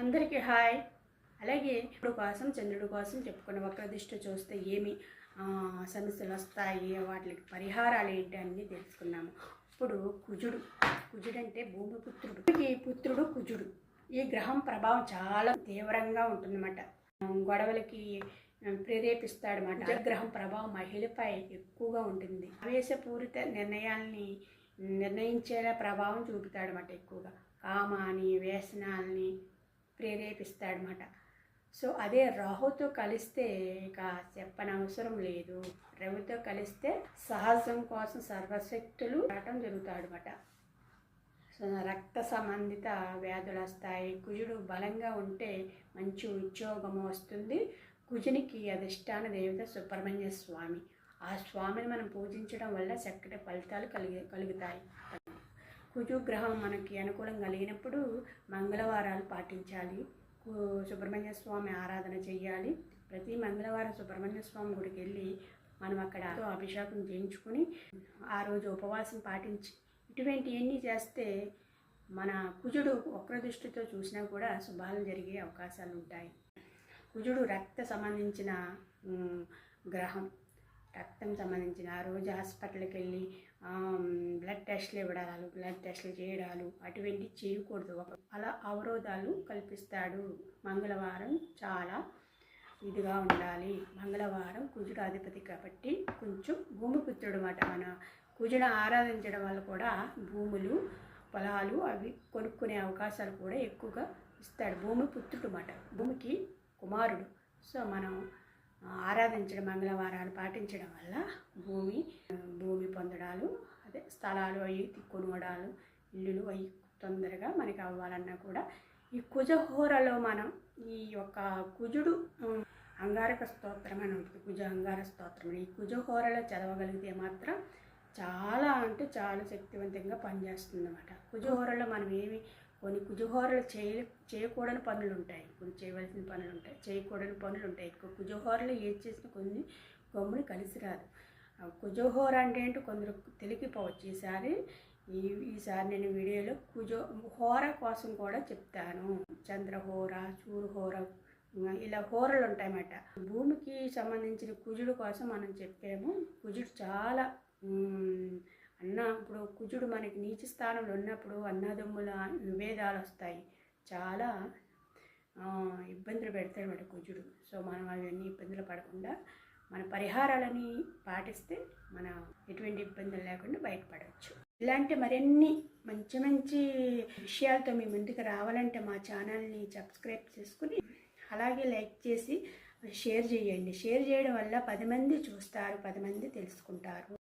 అందరికీ హాయ్. అలాగే ఇప్పుడు కోసం చంద్రుడి కోసం చెప్పుకున్న వక్ర దృష్టి చూస్తే ఏమి సమస్యలు వస్తాయి వాటికి పరిహారాలు ఏంటి అన్నీ తెలుసుకున్నాము. ఇప్పుడు కుజుడు కుజుడు అంటే భూమిపుత్రుడు. ఈ పుత్రుడు కుజుడు. ఈ గ్రహం ప్రభావం చాలా తీవ్రంగా ఉంటుందన్నమాట. గొడవలకి ఆ, గ్రహం ప్రభావం మహిళపై ఎక్కువగా ఉంటుంది. ఆవేశపూరిత నిర్ణయాల్ని నిర్ణయించేలా ప్రభావం చూపుతాడనమాట ఎక్కువగా. కామాని వ్యసనాల్ని ప్రేరేపిస్తాడనమాట సో అదే రాహుతో కలిస్తే ఇక చెప్పనవసరం లేదు. రవితో కలిస్తే సహజం కోసం సర్వశక్తులు రావటం జరుగుతాడనమాట సో రక్త సంబంధిత వ్యాధులు వస్తాయి. కుజుడు బలంగా ఉంటే మంచి ఉద్యోగం వస్తుంది. కుజునికి అధిష్టాన దేవత సుబ్రహ్మణ్య స్వామి. ఆ స్వామిని మనం పూజించడం వల్ల చక్కటి ఫలితాలు కలిగి కలుగుతాయి. కుజు గ్రహం మనకి అనుకూలం కలిగినప్పుడు మంగళవారాలు పాటించాలి. కు- సుబ్రహ్మణ్య స్వామి ఆరాధన చేయాలి ప్రతి మంగళవారం సుబ్రహ్మణ్య స్వామి గుడికి వెళ్ళి మనం అక్కడ అభిషేకం చేయించుకొని ఆ రోజు ఉపవాసం పాటించి ఇటువంటివన్నీ చేస్తే మన కుజుడు వక్ర దృష్టితో చూసినా కూడా శుభాలు జరిగే అవకాశాలు ఉంటాయి. కుజుడు రక్త సంబంధించిన గ్రహం. రక్తం సంబంధించిన ఆ రోజు హాస్పిటల్కి వెళ్ళి బ్లడ్ టెస్ట్లు ఇవ్వడాలు బ్లడ్ టెస్ట్లు చేయడాలు అటువంటి చేయకూడదు. అలా అవరోధాలు కల్పిస్తాడు. మంగళవారం చాలా ఇదిగా ఉండాలి. మంగళవారం కుజుడు అధిపతి కాబట్టి కొంచెం భూమిపుత్రుడు అన్నమాట మన కుజుడు ఆరాధించడం వల్ల కూడా భూములు పొలాలు అవి కొనుక్కునే అవకాశాలు కూడా ఎక్కువగా ఇస్తాడు. భూమి పుత్రుడు అన్నమాట భూమికి కుమారుడు. సో మనం ఆరాధించడం మంగళవారాలు పాటించడం వల్ల భూమి భూమి పొందడాలు అదే స్థలాలు అవి కొనుగోడాలు ఇల్లులు అవి తొందరగా మనకి అవ్వాలన్నా కూడా ఈ కుజహోరలో మనం ఈ యొక్క కుజుడు అంగారక స్తోత్రం అని ఉంటుంది. కుజ అంగార స్తోత్రం. ఈ కుజహోరలో చదవగలిగితే మాత్రం చాలా అంటే చాలా శక్తివంతంగా పనిచేస్తుంది అన్నమాట కుజహోరలో మనం ఏమి కొన్ని కుజహోరలు చేయ చేయకూడని పనులు ఉంటాయి కొన్ని చేయవలసిన పనులు ఉంటాయి చేయకూడని పనులు ఉంటాయి ఎక్కువ కుజహోరలో ఏది చేసిన కొన్ని గమ్ముని కలిసి రాదు. కుజుహోర అంటే ఏంటో కొందరు తెలికిపోవచ్చు ఈసారి ఈ ఈసారి నేను వీడియోలో కుజో హోర కోసం కూడా చెప్తాను. చంద్రహోర సూర్యహోర ఇలా హోరలు ఉంటాయన్నమాట భూమికి సంబంధించిన కుజుడు కోసం మనం చెప్పాము. కుజుడు చాలా అన్న ఇప్పుడు కుజుడు మనకి నీచ స్థానంలో ఉన్నప్పుడు అన్నదమ్ముల విభేదాలు వస్తాయి. చాలా ఇబ్బందులు పెడతాడు అన్నమాట కుజుడు. సో మనం అవన్నీ ఇబ్బందులు పడకుండా మన పరిహారాలని పాటిస్తే మన ఎటువంటి ఇబ్బందులు లేకుండా బయటపడవచ్చు. ఇలాంటి మరిన్ని మంచి మంచి విషయాలతో మీ ముందుకు రావాలంటే మా ఛానల్ని సబ్స్క్రైబ్ చేసుకుని అలాగే లైక్ చేసి షేర్ చేయండి. షేర్ చేయడం వల్ల పది మంది చూస్తారు పది మంది తెలుసుకుంటారు.